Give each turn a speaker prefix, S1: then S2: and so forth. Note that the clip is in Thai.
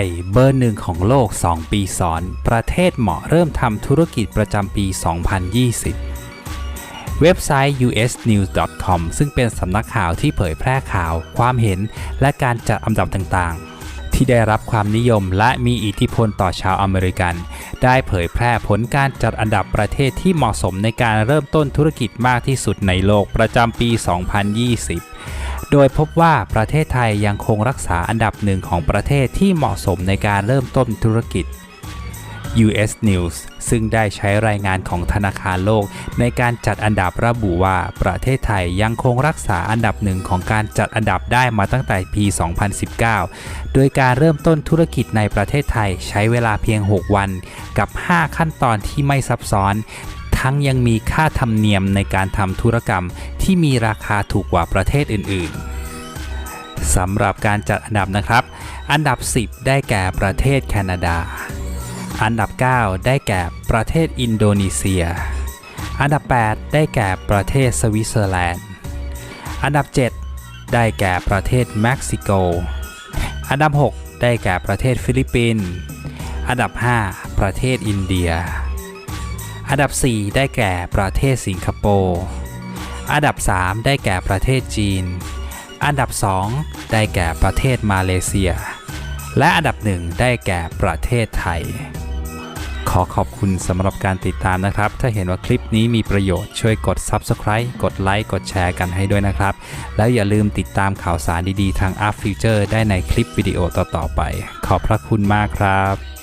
S1: ยเบอร์หนึ่งของโลก 2 ปีซ้อน ประเทศเหมาะเริ่มทำธุรกิจประจำปี 2020 เว็บไซต์ usnews.com ซึ่งเป็นสำนักข่าวที่เผยแพร่ข่าว ความเห็น และการจัดอันดับต่างๆ ที่ได้รับความนิยมและมีอิทธิพลต่อชาวอเมริกัน ได้เผยแพร่ผลการจัดอันดับประเทศที่เหมาะสมในการเริ่มต้นธุรกิจมากที่สุดในโลกประจำปี 2020 โดยพบว่าประเทศไทยยังคงรักษาอันดับหนึ่งของประเทศที่เหมาะสมในการเริ่มต้นธุรกิจ US News ซึ่งได้ใช้รายงานของธนาคารโลก ในการจัดอันดับระบุว่าประเทศไทยยังคงรักษาอันดับหนึ่งของการจัดอันดับได้มาตั้งแต่ปี 2019 โดยการเริ่มต้นธุรกิจในประเทศไทยใช้เวลาเพียง 6 วัน กับ 5 ขั้นตอนที่ไม่ซับซ้อน ทั้งยังมีค่าธรรมเนียมในการทำธุรกรรมที่มีราคาถูกกว่าประเทศอื่นๆสำหรับการจัดอันดับนะครับ อันดับ 10 ได้แก่ประเทศแคนาดา อันดับ 9 ได้แก่ประเทศอินโดนีเซีย อันดับ 8 ได้แก่ประเทศสวิตเซอร์แลนด์ อันดับ 7 ได้แก่ประเทศเม็กซิโก อันดับ 6 ได้แก่ประเทศฟิลิปปินส์ อันดับ 5 ประเทศอินเดีย อันดับ 4 ได้แก่ประเทศสิงคโปร์อันดับ 3 ได้แก่ประเทศจีน อันดับ 2 ได้แก่ประเทศมาเลเซีย และอันดับหนึ่งได้แก่ประเทศไทย ขอขอบคุณสำหรับการติดตามนะครับ ถ้าเห็นว่าคลิปนี้มีประโยชน์ช่วยกด Subscribe กดไลค์กดแชร์กันให้ด้วยนะครับ แล้วอย่าลืมติดตามข่าวสารดีๆ ทาง Up Future ได้ในคลิปวิดีโอต่อๆไป ขอบพระคุณมากครับ